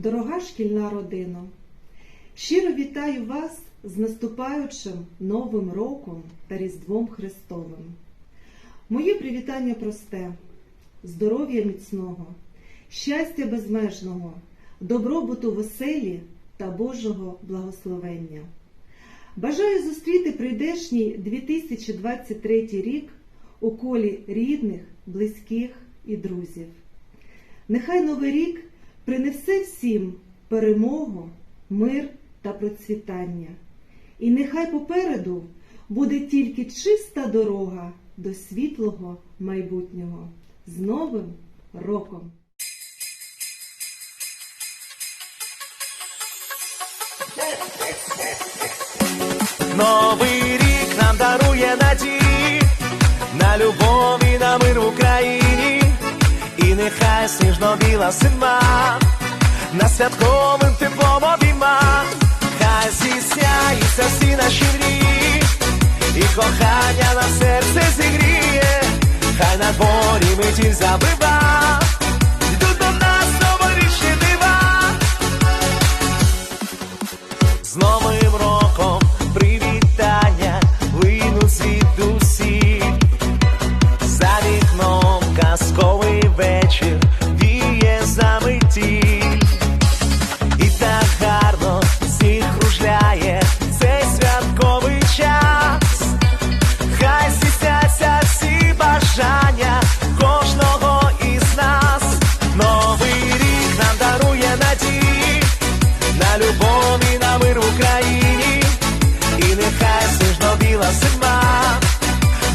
дорога шкільна родина. Щиро вітаю вас з наступаючим Новим роком та Різдвом Христовим. Моє привітання просте, здоров'я міцного, щастя безмежного, добробуту в оселі та Божого благословення. Бажаю зустріти прийдешній 2023 рік у колі рідних, близьких і друзів. Нехай Новий рік принесе всім перемогу, мир та процвітання. І нехай попереду буде тільки чиста дорога до світлого майбутнього. З Новим роком! Новий нехай сніжно-біла зима. На святковим теплом обійма, хай зісняються всі наші мрії, і кохання на серце зігріє, хай на дворі метіль забива, йдуть до нас новорічні дива. З Новим роком зима,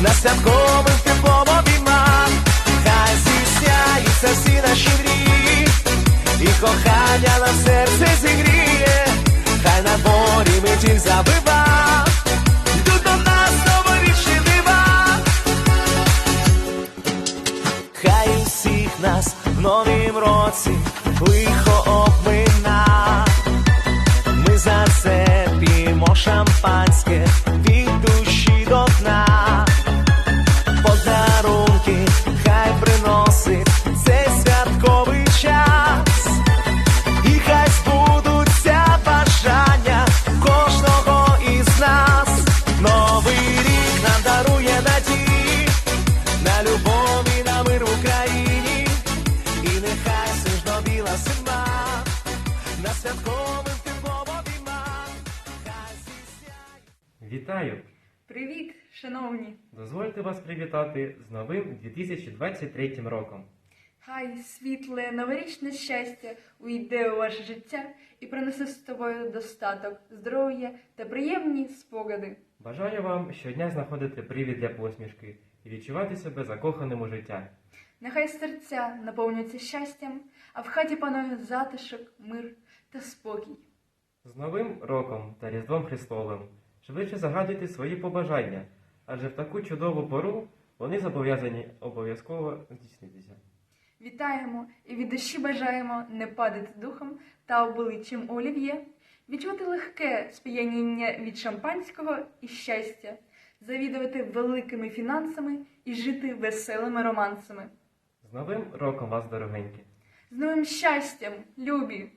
на святковим теплом обійма, хай здійсняються всі наші мрії, і кохання на серце зігріє, хай на дворі метіль забива, йдуть до нас новорічні дива. Хай усіх нас в новім році лихо обмина. Ми за це п'ємо шампанське святковим теплом обійма. Хай зісяє. Вітаю! Привіт, шановні! Дозвольте вас привітати з новим 2023 роком. Хай світле новорічне щастя увійде у ваше життя і принесе з тобою достаток, здоров'я та приємні спогади. Бажаю вам щодня знаходити привід для посмішки і відчувати себе закоханим у життя. Нехай серця наповнюються щастям, а в хаті панує затишок, мир та спокій. З Новим роком та Різдвом Христовим швидше загадуйте свої побажання, адже в таку чудову пору вони зобов'язані обов'язково здійснитися. Вітаємо і від душі бажаємо не падати духом та обличчям олів'є, відчути легке сп'яніння від шампанського і щастя, завідувати великими фінансами і жити веселими романсами. Новим роком вас, дорогенькі! З новим щастям, любі!